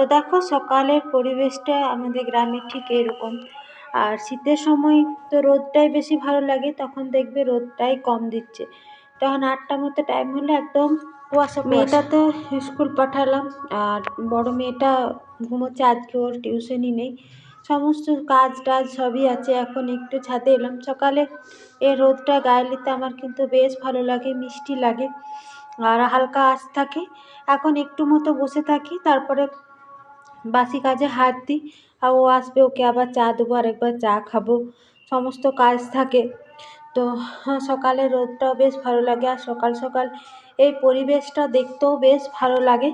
তো দেখো সকালের পরিবেশটা আমাদের গ্রামে ঠিক এরকম। আর শীতের সময় তো রোদটাই বেশি ভালো লাগে, তখন দেখবে রোদটাই কম দিচ্ছে। তখন আটটা মতো টাইম হলে একদম কুয়াশা মেয়েটা তো স্কুল পাঠালাম, আর বড় মেয়েটা ঘুমোচ্ছে, আজকে ওর টিউশনই নেই। সমস্ত কাজ টাজ সবই আছে, এখন একটু ছাদে এলাম। সকালে এই রোদটা গায়ে নিতে আমার কিন্তু বেশ ভালো লাগে, মিষ্টি লাগে। আর হালকা আঁচ থাকে, এখন একটু মতো বসে থাকি, তারপরে বাসি কাজে হাত দিই আর ও আসবে, ওকে আবার চা দেবো আর একবার চা খাব। সমস্ত কাজ থাকে। তো সকালে রোদটাও বেশ ভালো লাগে আর সকাল সকাল এই পরিবেশটা দেখতেও বেশ ভালো লাগে।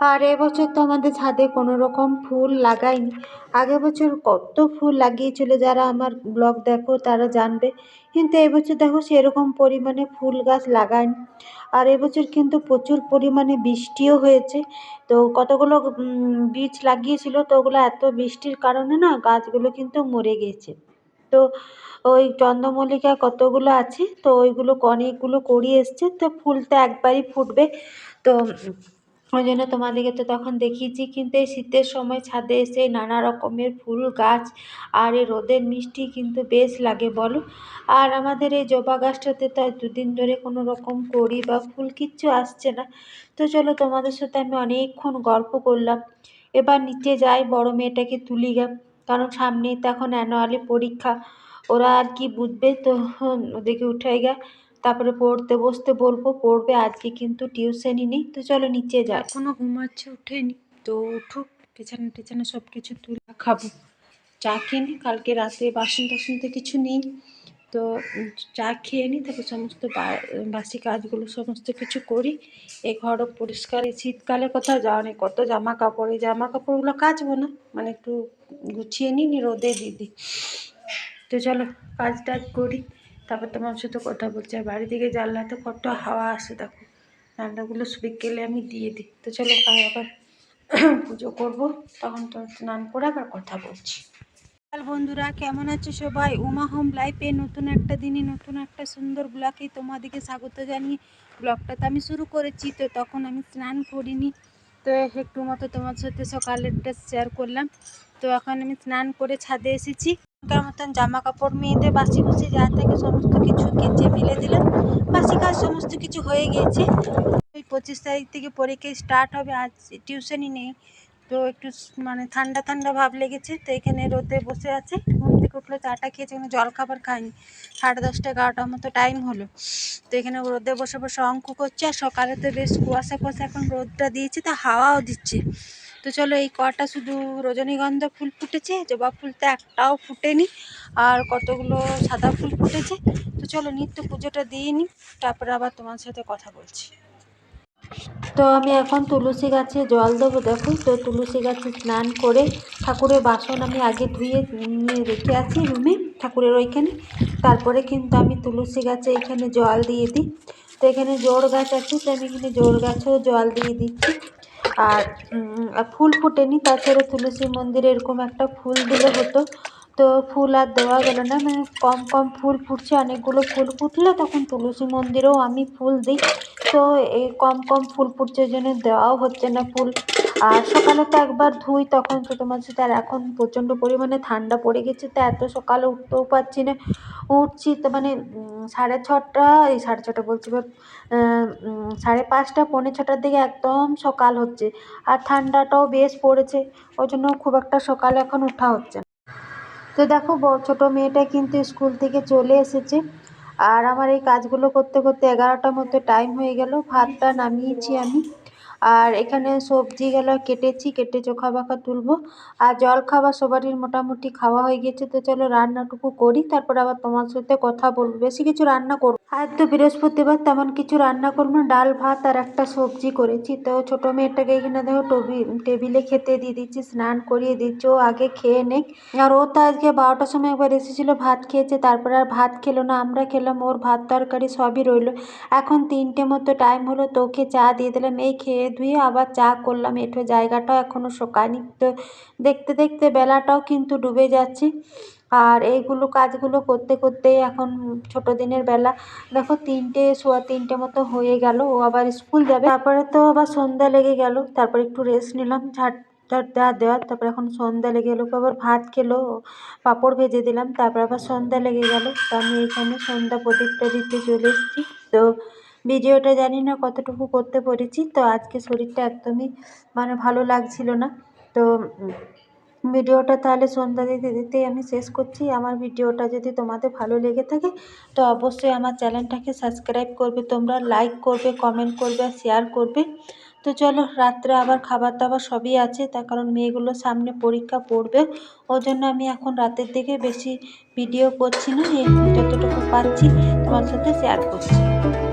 আর এবছর তো আমাদের ছাদে কোনো রকম ফুল লাগাইনি। আগের বছর কত ফুল লাগিয়েছিল যারা আমার ব্লগ দেখো তারা জানবে। কিন্তু এবছর দেখো সেরকম পরিমাণে ফুল গাছ লাগায়নি আর এবছর কিন্তু প্রচুর পরিমাণে বৃষ্টিও হয়েছে। তো কতগুলো বীজ লাগিয়েছিল তো ওগুলো এত বৃষ্টির কারণে না গাছগুলো কিন্তু মরে গিয়েছে তো ওই চন্দ্রমল্লিকা কতগুলো আছে তো ওইগুলো অনেকগুলো কড়ি এসছে। তো ফুলটা একবারই ফুটবে। তো ওই জন্য তোমাদেরকে তো তখন দেখিয়েছি, কিন্তু এই শীতের সময় ছাদে এসে নানা রকমের ফুল গাছ আর এই রোদের মিষ্টি কিন্তু বেশ লাগে, বলো? আর আমাদের এই জবা গাছটাতে তো দুদিন ধরে কোনো রকম কড়ি বা ফুল কিচ্ছু আসছে না। তো চলো তোমাদের সাথে আমি অনেকক্ষণ গল্প করলাম। এবার নিচে যাই, বড় মেয়েটাকে তুলি গা। কারণ সামনেই তো এখন অ্যানুয়ালি পরীক্ষা। ওরা আর কি বুঝবে? তো ওদেরকে উঠে গা। তারপরে পড়তে বসতে বলব, পড়বে, আজকে কিন্তু টিউশনই নেই। তো চলো নিচে যাই। এখনও ঘুমাচ্ছে, উঠেনি। তো উঠুক, পেছনে টেছানে সব কিছু তুলে খাব। চা খেয়ে নিই কালকে রাতে বাসন টাসন তো কিছু নেই। তো চা খেয়ে নিই তারপর সমস্ত বাসি কাজগুলো সমস্ত কিছু করি। এ ঘরও পরিষ্কার, এই শীতকালে কোথাও যাওয়া নেই কত জামা কাপড় এই জামা কাপড়গুলো কাচবো না। মানে একটু গুছিয়ে নিই নি রোদে দিই। তো চলো কাজ টাজ করি। তারপর তোমার সাথে কথা বলছি। আর বাড়ি থেকে জানলাতে কত হাওয়া আসে, দেখো। রান্নাগুলো বিকেলে আমি দিয়ে দিই। তো চলো আবার পুজো করব। তখন তো স্নান করে আবার কথা বলছি। বন্ধুরা, কেমন আছো সবাই? উমা হোম লাইফে নতুন একটা দিনে, নতুন একটা সুন্দর ব্লগে তোমাদেরকে স্বাগত জানিয়ে ব্লগটা তো আমি শুরু করেছি। তো তখন আমি স্নান করিনি। তো একটু মতো তোমার সাথে সকালেরটা শেয়ার করলাম। তো এখন আমি স্নান করে ছাদে এসেছি। তার মতন জামা কাপড় মেয়েদের বাসি বুসি যা থাকে সমস্ত কিছু কেচে মেলে দিলাম। বাসি কাজ সমস্ত কিছু হয়ে গিয়েছে। ওই পঁচিশ তারিখ থেকে পরীক্ষা স্টার্ট হবে, আজ টিউশনই নেই। তো একটু মানে ঠান্ডা ঠান্ডা ভাব লেগেছে, তো এখানে রোদে বসে আছে। উঠল চাটা খেয়েছে এখানে জল খাবার খায়নি সাড়ে দশটা, এগারোটার মতো টাইম হলো। তো এখানে রোদে বসে বসে অঙ্ক করছে আর সকালে তো বেশ কুয়াশা কুয়াশা এখন রোদটা দিয়েছে, তা হাওয়াও দিচ্ছে। তো চলো এই কটা শুধু রজনীগন্ধা ফুল ফুটেছে, জবা ফুল তো একটাও ফুটেনি, আর কতগুলো সাদা ফুল ফুটেছে। তো চলো নিত্য পুজোটা দিয়ে নিই, তারপরে আবার তোমার সাথে কথা বলছি। তো আমি এখন তুলসী গাছে জল দেবো, দেখো। তো তুলসী গাছে স্নান করে ঠাকুরের বাসন আমি আগে ধুয়ে, নিয়ে রেখে আছি রুমে, ঠাকুরের ওইখানে। তারপরে কিন্তু আমি তুলসী গাছে এখানে জল দিয়ে দিই। তো এখানে জোর গাছ আছে, তো আমি এখানে জোর গাছেও জল দিয়ে দিচ্ছি। আর ফুল ফোটেনি, তাছাড়া তুলসী মন্দিরে এরকম একটা ফুল দিলে হতো। তো ফুল আর দেওয়া গেল না মানে কম কম ফুল ফুটছে, অনেকগুলো ফুল ফুটলে তখন তুলসী মন্দিরেও আমি ফুল দিই। তো এই কম কম ফুল ফুটছে জন্য দেওয়াও হচ্ছে না ফুল। আর সকালে তো একবার ধুই, তখন তোমার সাথে আর এখন প্রচণ্ড পরিমাণে ঠান্ডা পড়ে গেছে, তো এত সকালে উঠতেও পারছি না। উঠছি তো মানে সাড়ে ছটা, এই সাড়ে ছটা বলছি সাড়ে পাঁচটা, পৌনে ছটার দিকে একদম সকাল হচ্ছে। আর ঠান্ডাটাও বেশ পড়েছে, ওই জন্য খুব একটা সকালে এখন ওঠা হচ্ছে না। তো দেখো ছোট মেয়েটা কিন্তু স্কুল থেকে চলে এসেছে। আর আমার এই কাজগুলো করতে করতে এগারোটার মতো টাইম হয়ে গেল। ভাতটা নামিয়েছি আমি। আর এখানে সবজিগুলো কেটেছি, কেটে চোখা বাখা তুলবো। আর জল খাবার সবারই মোটামুটি খাওয়া হয়ে গেছে। তো চলো রান্নাটুকু করি, তারপর আবার তোমার সাথে কথা বলব। বেশি কিছু রান্না করব আর তো বৃহস্পতিবার, তেমন কিছু রান্না করব ডাল, ভাত আর একটা সবজি করেছি। তো ছোটো মেয়েটাকে এখানে দেখো টবি, টেবিলে খেতে দিয়ে দিচ্ছি, স্নান করিয়ে দিচ্ছি, ও আগে খেয়ে নেক। আর ও তো আজকে বারোটার সময় একবার এসেছিল, ভাত খেয়েছে, তারপরে আর ভাত খেলো না, আমরা খেলাম, ওর ভাত তরকারি সবই রইল। এখন তিনটে মতো টাইম হলো তোকে চা দিয়ে দিলাম, এই খেয়ে ধুয়ে আবার চা করলাম, এঠো জায়গাটাও এখনও শোকায়নি। তো দেখতে দেখতে বেলাটাও কিন্তু ডুবে যাচ্ছে। আর এইগুলো কাজগুলো করতে করতে এখন ছোটো দিনের বেলা দেখো তিনটে, সোয়া তিনটে মতো হয়ে গেল, ও আবার স্কুল যাবে। তারপরে তো আবার সন্ধ্যা লেগে গেল, তারপরে একটু রেস্ট নিলাম ঝাট টাট দেওয়া দেওয়ার, তারপরে এখন সন্ধ্যা লেগে এলো আবার ভাত খেলো, পাঁপড় ভেজে দিলাম, তারপর আবার সন্ধ্যা লেগে গেল, তো আমি এখানে সন্ধ্যা প্রদীপটা দিতে চলে এসেছি। তো ভিডিওটা জানি না কতটুকু করতে পেরেছি, তো আজকে শরীরটা একদমই মানে ভালো লাগছিল না, তো ভিডিওটা তাহলে সন্ধ্যা দিতে দিতেই আমি শেষ করছি। আমার ভিডিওটা যদি তোমাদের ভালো লেগে থাকে, তো অবশ্যই আমার চ্যানেলটাকে সাবস্ক্রাইব করবে, তোমরা লাইক করবে কমেন্ট করবে, আর শেয়ার করবে। তো চলো, রাত্রে আবার খাবার দাবার সবই আছে, তার কারণ মেয়েগুলোর সামনে পরীক্ষা পড়বে। ওই জন্য আমি এখন রাতের দিকে বেশি ভিডিও করছি না যতটুকু পাচ্ছি তোমার সাথে শেয়ার করছি।